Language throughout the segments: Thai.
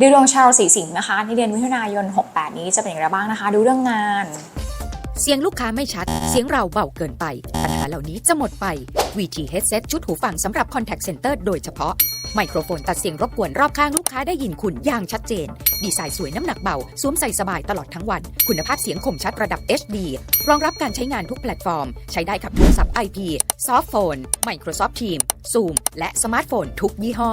ดูดวงชาวราศีสิงห์นะคะในเดือนมิถุนายน 68 นี้จะเป็นอย่างไรบ้างนะคะ ดูเรื่องงาน เสียงลูกค้าไม่ชัด เสียงเราเบาเกินไป ปัญหาเหล่านี้จะหมดไป VG Headset ชุดหูฟังสำหรับ Contact Center โดยเฉพาะ ไมโครโฟนตัดเสียงรบกวนรอบข้างลูกค้าได้ยินคุณอย่างชัดเจน ดีไซน์สวยน้ำหนักเบา สวมใส่สบายตลอดทั้งวัน คุณภาพเสียงคมชัดระดับ HD รองรับการใช้งานทุกแพลตฟอร์ม ใช้ได้กับโทรศัพท์ IP ซอฟต์โฟน Microsoft Teams Zoom และสมาร์ทโฟนทุกยี่ห้อ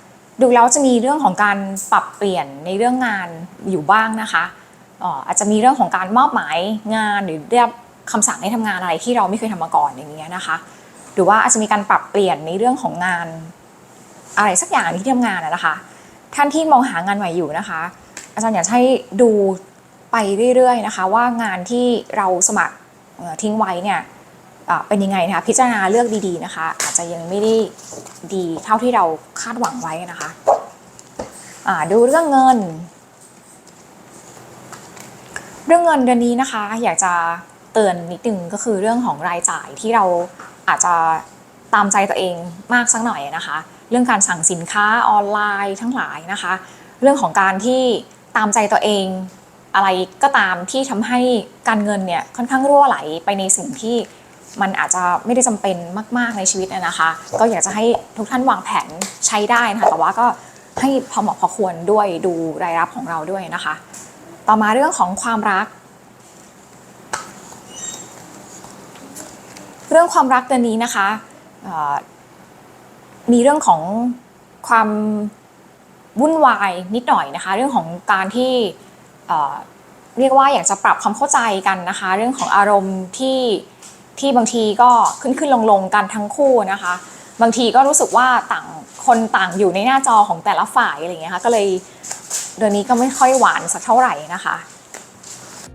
ดูแล้วจะมีเรื่องของการปรับเปลี่ยนในเรื่องงานอยู่บ้างนะคะเอ่ออาจจะมีเรื่องของการมอบหมายงานหรือได้รับคำสั่งให้ทำงานอะไรที่เราไม่เคยทำมาก่อนอย่างเงี้ยนะคะ หรือว่าอาจจะมีการปรับเปลี่ยนในเรื่องของงาน อะไรสักอย่างที่ทำงานนะคะ ท่านที่มองหางานใหม่อยู่นะคะ อาจารย์อยากให้ดูไปเรื่อยๆนะคะ ว่างานที่เราสมัครทิ้งไว้เนี่ย เป็นยังไงนะคะพิจารณาเลือกดีๆนะคะ อาจจะยังไม่ได้ดีเท่าที่เราคาดหวังไว้นะคะดูเรื่องเงิน เรื่องเงินเดือนนี้นะคะ อยากจะเตือนนิดนึงก็คือเรื่องของรายจ่ายที่เราอาจจะตามใจตัวเองมากสักหน่อยนะคะ เรื่องการสั่งสินค้าออนไลน์ทั้งหลายนะคะ เรื่องของการที่ตามใจตัวเองอะไรก็ตามที่ทำให้การเงินเนี่ยค่อนข้างรั่วไหลไปในสิ่งที่ มันอาจจะไม่ได้จำเป็นมาก ๆในชีวิตนะนะคะ ก็อยากจะให้ทุกท่านวางแผนใช้ได้นะคะแต่ว่าก็ให้พอเหมาะพอควรด้วยดูรายรับของเราด้วยนะคะ ต่อมาเรื่องของความรัก เรื่องความรักเดือนนี้นะคะเอ่อมีเรื่องของความวุ่นวายนิดหน่อยนะคะ เรื่องของการที่เอ่อเรียกว่าอยากจะปรับความเข้าใจกันนะคะ เรื่องของอารมณ์ที่ ที่บางทีก็ขึ้นขึ้นลงลงกันทั้งคู่นะคะ บางทีก็รู้สึกว่าต่างคนต่างอยู่ในหน้าจอของแต่ละฝ่ายอะไรเงี้ยค่ะก็เลยเดือนนี้ก็ไม่ค่อยหวานสักเท่าไหร่นะคะ